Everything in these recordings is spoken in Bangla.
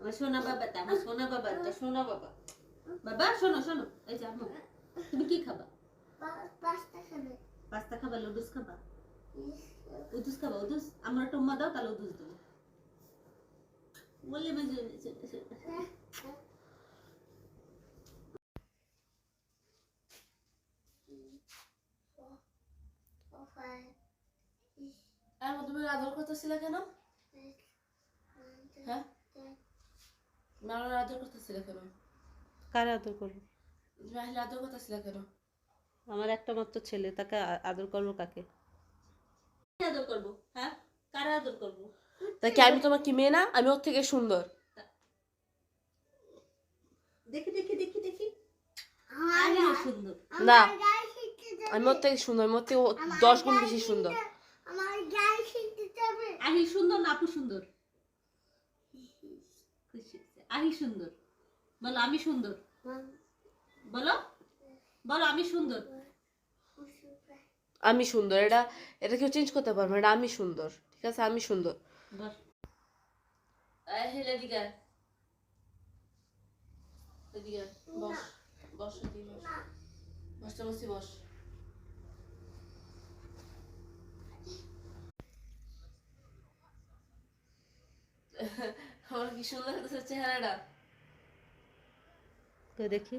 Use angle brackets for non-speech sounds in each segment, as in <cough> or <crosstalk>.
সোনা বাবাটা আমার সোনা বাবাটা সোনা বাবা। বাবা শোনো শোনো এই যে আম্মু তুমি কি খাবা? পাস্তা খাবা। লুডুস খাবা উদুস খাবা উদুস? আমরা টম্মা দাও তাহলে উদুস দেবো। বলে আর তুমি আদর করতেছিলে কেন? হ্যাঁ? তুমি আমার আদর করতেছিলে কেন? কার আদর করব? তুমি আদর করতেছিলে কেন? আমার একটা মাত্র ছেলে তাকে আদর করব কাকে? আদর করব? হ্যাঁ? কার আদর করব? তা কি আমি তোমার কি মেয়ে না? আমি ওর থেকে সুন্দর। দেখি দেখি দেখি দেখি। আমিও সুন্দর। না আমি ওর থেকে সুন্দর আমি ওর থেকে দশ গুণ বেশি সুন্দর। আহি সুন্দর না আপু সুন্দর? খুশি। আহি সুন্দর। বলো আমি সুন্দর? বলো বলো আমি সুন্দর? আমি সুন্দর এটা এটা কেউ চেঞ্জ করতে পারবে না এটা আমি সুন্দর ঠিক আছে? আমি সুন্দর। বস হেলে বসতে বসি বস। কি সুন্দর চেহারাটা? কই দেখি।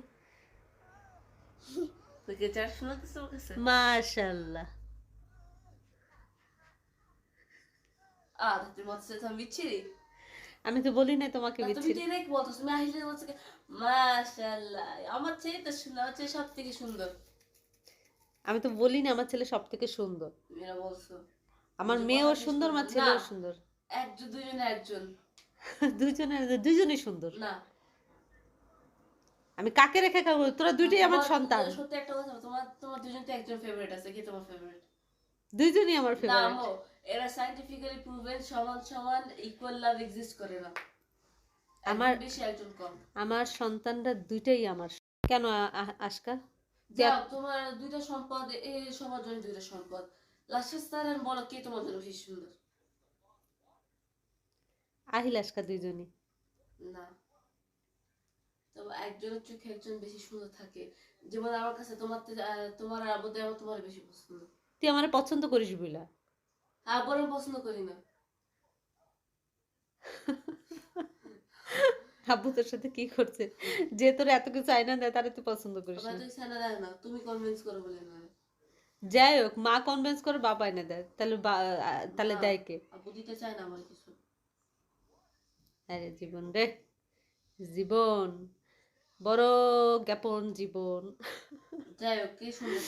তুই কি চেহারা ওর কাছে? মাশাআল্লাহ। আ তুই বলছিস তো আমি বিচ্ছিরি? আমি তো বলি না তোমাকে তুমি বলতো তুমি আসলে বলছো মাশাআল্লাহ আমার চেয়ে তো সুন্দর আমার চেয়ে সব থেকে সুন্দর। আমি তো বলি না আমার ছেলে সব থেকে সুন্দর। তুমি এরা বলছো। আমার মেয়েও সুন্দর আমার। ছেলেও সুন্দর। একজন দুজনে একজন। <laughs> দুজনের দুজনেই সুন্দর। না। আমি কাকে রেখে খাব তোরা দুইটাই আমার সন্তান। সত্যি একটা কথা তোমার তোমার দুজন তো একজন ফেভারিট আছে কি তোমার ফেভারিট দুইজনই আমার ফেভারিট আম্মু, এরা প্রুভেন সমান সমান ইকুয়াল লাভ এক্সিস্ট করে না। আমার- বেশি একজন কম। আমার সন্তানরা দুইটাই আমার। কেন আ- আ- আজকা যাও তোমার দুইটা সম্পদ এই সমাজ দুইটা সম্পদ। স্টার বলো কে তোমার জন্য বেশি সুন্দর? আহিল আজকা দুইজনই। না। তবে একজনের চোখে একজন বেশি সুন্দর থাকে। যেমন আমার কাছে তোমার তোমার আমার তোমার বেশি পছন্দ। তুই আমার পছন্দ করিস বরং পছন্দ করি না। আব্বু তোর সাথে কি করছে? যে তোর এত কিছু আয়না দেয় তারে তুই পছন্দ করিস না। তুমি কনভিন্স করো বলে না। যাই হোক মা কনভিন্স করে বাবা এনে দেয়। তাহলে তাহলে দেয় কে? আপু দিতে চায় না আমার কিছু। আরে জীবন রে জীবন বড় জ্ঞাপন জীবন। যাই হোক কে সুন্দর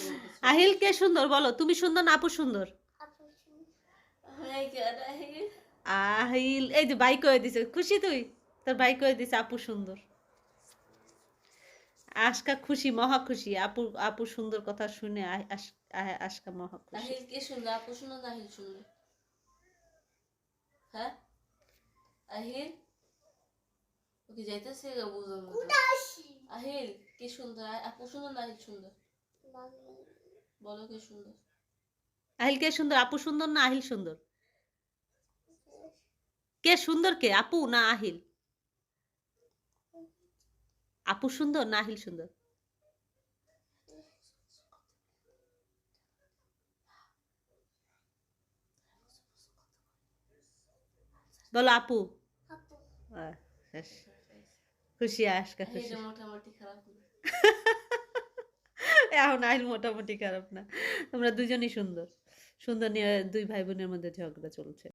আহিল কে সুন্দর বলো তুমি সুন্দর না আপু সুন্দর? আহিল। এই যে বাইক হয়ে দিছে খুশি তুই? তোর বাইক হয়ে দিছে আপু সুন্দর। আশকা খুশি মহা খুশি আপু আপু সুন্দর কথা শুনে আশকা মহা খুশি। নাহিল কে সুন্দর আপু সুন্দর নাহিল সুন্দর? হ্যাঁ? আহিল? ওকে যাইতেছে বুঝলাম না আহিল কে সুন্দর আপু সুন্দর নাহিল সুন্দর বলো কে সুন্দর আহিল কে সুন্দর আপু সুন্দর না আহিল সুন্দর কে সুন্দর কে আপু না আহিল আপু সুন্দর না আহিল সুন্দর বলো আপু আহ, ব্যাস। খুশি আজকা খুশি। মোটামুটি খারাপ <laughs> এখন আইল মোটামুটি খারাপ না। তোমরা দুজনই সুন্দর। সুন্দর নিয়ে দুই ভাই বোনের মধ্যে ঝগড়া চলছে।